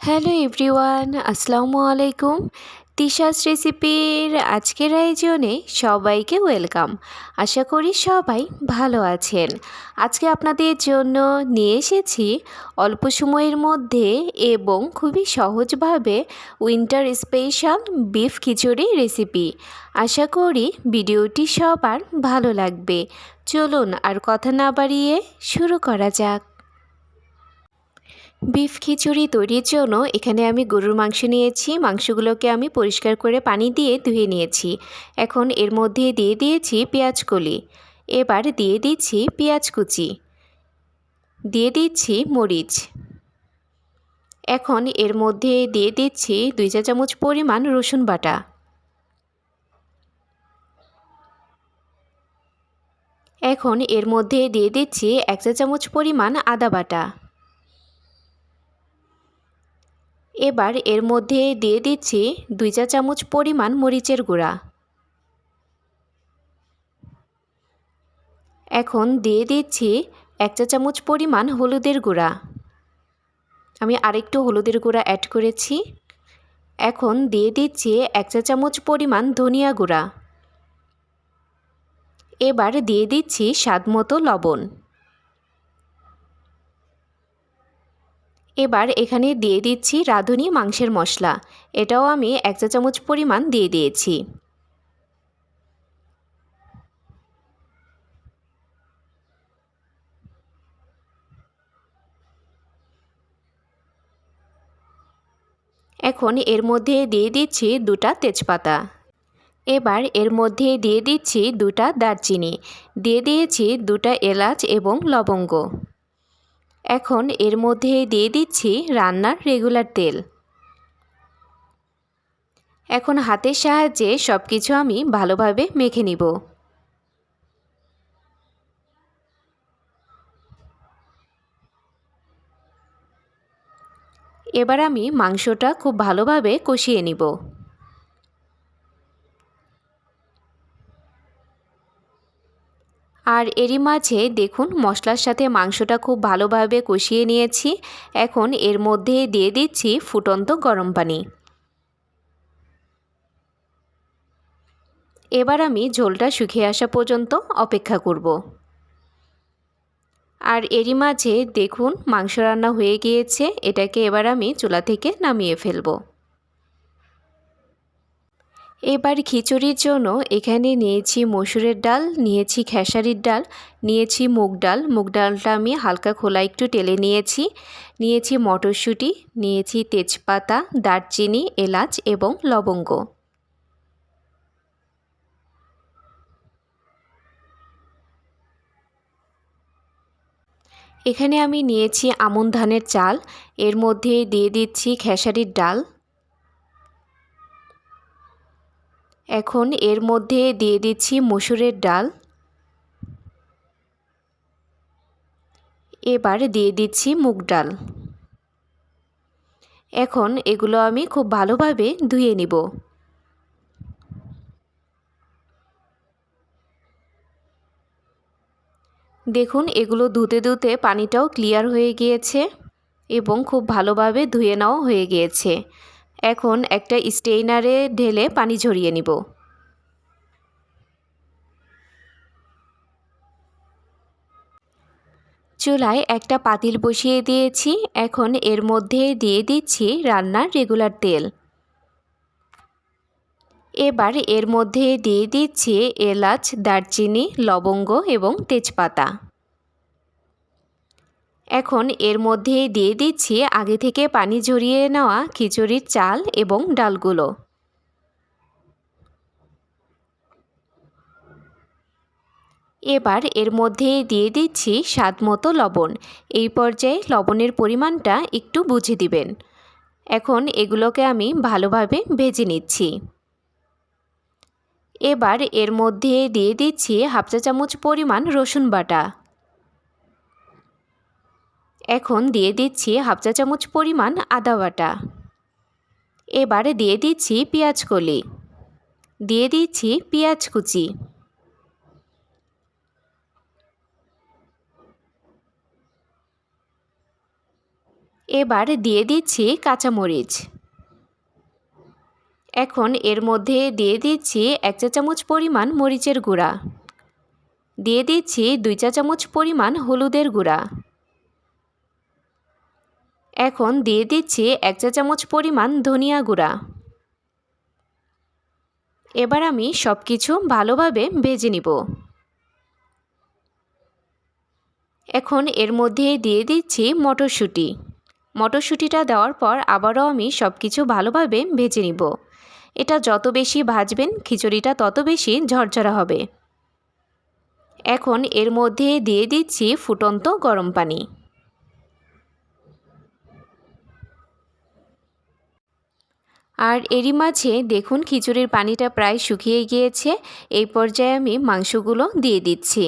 Hello everyone, আসসালামু আলাইকুম। তিশাস রেসিপির আজকের আয়োজনে সবাইকে ওয়েলকাম। আশা করি সবাই ভালো আছেন। আজকে আপনাদের জন্য নিয়ে এসেছি অল্প সময়ের মধ্যে এবং খুবই সহজভাবে winter special beef khichuri recipe. আশা করি ভিডিওটি সবার ভালো লাগবে। চলুন আর কথা না বাড়িয়ে শুরু করা যাক। বিফ খিচুড়ি তৈরির জন্য এখানে আমি গরুর মাংস নিয়েছি। মাংসগুলোকে আমি পরিষ্কার করে পানি দিয়ে ধুয়ে নিয়েছি। এখন এর মধ্যে দিয়ে দিয়েছি পেঁয়াজ কলি। এবার দিয়ে দিচ্ছি পেঁয়াজ কুচি। দিয়ে দিচ্ছি মরিচ। এখন এর মধ্যে দিয়ে দিচ্ছি দুই চা চামচ পরিমাণ রসুন বাটা। এখন এর মধ্যে দিয়ে দিচ্ছি এক চা চামচ পরিমাণ আদা বাটা। এবার এর মধ্যে দিয়ে দিচ্ছি দুই চা চামচ পরিমাণ মরিচের গুঁড়া। এখন দিয়ে দিচ্ছি এক চা চামচ পরিমাণ হলুদের গুঁড়া। আমি আরেকটু হলুদের গুঁড়া অ্যাড করেছি। এখন দিয়ে দিচ্ছি এক চা চামচ পরিমাণ ধনিয়া গুঁড়া। এবার দিয়ে দিচ্ছি স্বাদ মতো লবণ। এবার এখানে দিয়ে দিচ্ছি রাঁধুনি মাংসের মশলা। এটাও আমি এক চা চামচ পরিমাণ দিয়ে দিয়েছি। এখন এর মধ্যে দিয়ে দিচ্ছি দুটা তেজপাতা। এবার এর মধ্যে দিয়ে দিচ্ছি দুটা দারচিনি। দিয়ে দিয়েছি দুটা এলাচ এবং লবঙ্গ। এখন এর মধ্যে দিয়ে দিচ্ছি রান্নার রেগুলার তেল। এখন হাতের সাহায্যে সব কিছু আমি ভালোভাবে মেখে নিব। এবার আমি মাংসটা খুব ভালোভাবে কষিয়ে নিব। আর এরই মাঝে দেখুন, মশলার সাথে মাংসটা খুব ভালোভাবে কষিয়ে নিয়েছি। এখন এর মধ্যে দিয়ে দিচ্ছি ফুটন্ত গরম পানি। এবার আমি ঝোলটা শুকিয়ে আসা পর্যন্ত অপেক্ষা করব। আর এরই মাঝে দেখুন, মাংস রান্না হয়ে গিয়েছে। এটাকে এবার আমি চুলা থেকে নামিয়ে ফেলব। এবার খিচুড়ির জন্য এখানে নিয়েছি মসুরের ডাল, নিয়েছি খেসারির ডাল, নিয়েছি মুগ ডাল। মুগ ডালটা আমি হালকা খোলা একটু টেলে নিয়েছি। নিয়েছি মটরশুঁটি, নিয়েছি তেজপাতা, দারচিনি, এলাচ এবং লবঙ্গ। এখানে আমি নিয়েছি আমন ধানের চাল। এর মধ্যে দিয়ে দিচ্ছি খেসারির ডাল। এখন এর মধ্যে দিয়ে দিচ্ছি মসুরের ডাল। এবার দিয়ে দিচ্ছি মুগ ডাল। এখন এগুলো আমি খুব ভালোভাবে ধুয়ে নিব। দেখুন, এগুলো ধুতে ধুতে পানিটাও ক্লিয়ার হয়ে গিয়েছে এবং খুব ভালোভাবে ধুয়ে নেওয়া হয়ে গিয়েছে। এখন একটা স্টেইনারে ঢেলে পানি ঝরিয়ে নিব। চুলায় একটা পাতিল বসিয়ে দিয়েছি, এখন এর মধ্যে দিয়ে দিচ্ছি রান্নার রেগুলার তেল। এবার এর মধ্যে দিয়ে দিচ্ছি এলাচ, দারচিনি, লবঙ্গ এবং তেজপাতা। এখন এর মধ্যে দিয়ে দিচ্ছি আগে থেকে পানি ঝরিয়ে নেওয়া খিচুড়ির চাল এবং ডালগুলো। এবার এর মধ্যে দিয়ে দিচ্ছি স্বাদ মতো লবণ। এই পর্যায়ে লবণের পরিমাণটা একটু বুঝে দিবেন। এখন এগুলোকে আমি ভালোভাবে ভেজে নিচ্ছি। এবার এর মধ্যে দিয়ে দিচ্ছি হাফ চা চামচ পরিমাণ রসুন বাটা। এখন দিয়ে দিচ্ছি হাফ চা চামচ পরিমাণ আদা বাটা। এবারে দিয়ে দিচ্ছি পেঁয়াজ কলি। দিয়ে দিচ্ছি পেঁয়াজ কুচি। এবার দিয়ে দিচ্ছি কাঁচামরিচ। এখন এর মধ্যে দিয়ে দিচ্ছি এক চা চামচ পরিমাণ মরিচের গুঁড়া। দিয়ে দিচ্ছি দুই চা চামচ পরিমাণ হলুদের গুঁড়া। এখন দিয়ে দিচ্ছি এক চা চামচ পরিমাণ ধনিয়া গুঁড়া। এবার আমি সব কিছু ভালোভাবে ভেজে নিব। এখন এর মধ্যে দিয়ে দিচ্ছি মটরশুঁটি। মটরশুঁটিটা দেওয়ার পর আবারও আমি সব কিছু ভালোভাবে ভেজে নিব। এটা যত বেশি ভাজবেন, খিচুড়িটা তত বেশি ঝরঝরা হবে। এখন এর মধ্যে দিয়ে দিচ্ছি ফুটন্ত গরম পানি। আর এরই মাঝে দেখুন খিচুড়ির পানিটা প্রায় শুকিয়ে গিয়েছে। এই পর্যায়ে আমি মাংসগুলো দিয়ে দিচ্ছি।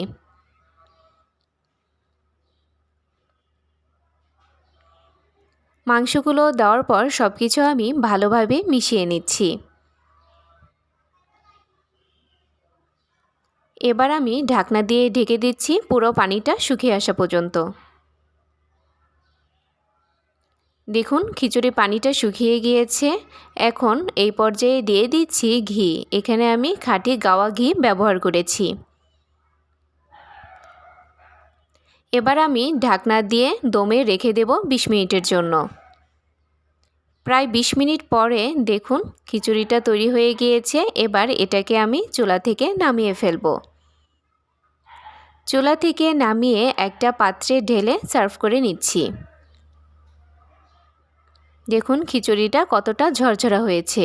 মাংসগুলো দেওয়ার পর সব কিছু আমি ভালোভাবে মিশিয়ে নিচ্ছি। এবার আমি ঢাকনা দিয়ে ঢেকে দিচ্ছি পুরো পানিটা শুকিয়ে আসা পর্যন্ত। দেখুন, খিচুড়ি পানিটা শুকিয়ে গিয়েছে। এখন এই পর্যায়ে দিয়ে দিচ্ছি ঘি। এখানে আমি খাঁটি গাওয়া ঘি ব্যবহার করেছি। এবার আমি ঢাকনা দিয়ে দমে রেখে দেব বিশ মিনিটের জন্য। প্রায় বিশ মিনিট পরে দেখুন, খিচুড়িটা তৈরি হয়ে গিয়েছে। এবার এটাকে আমি চুলা থেকে নামিয়ে ফেলব। চুলা থেকে নামিয়ে একটা পাত্রে ঢেলে সার্ভ করে নিচ্ছি। দেখুন খিচুড়িটা কতটা ঝরঝরা হয়েছে।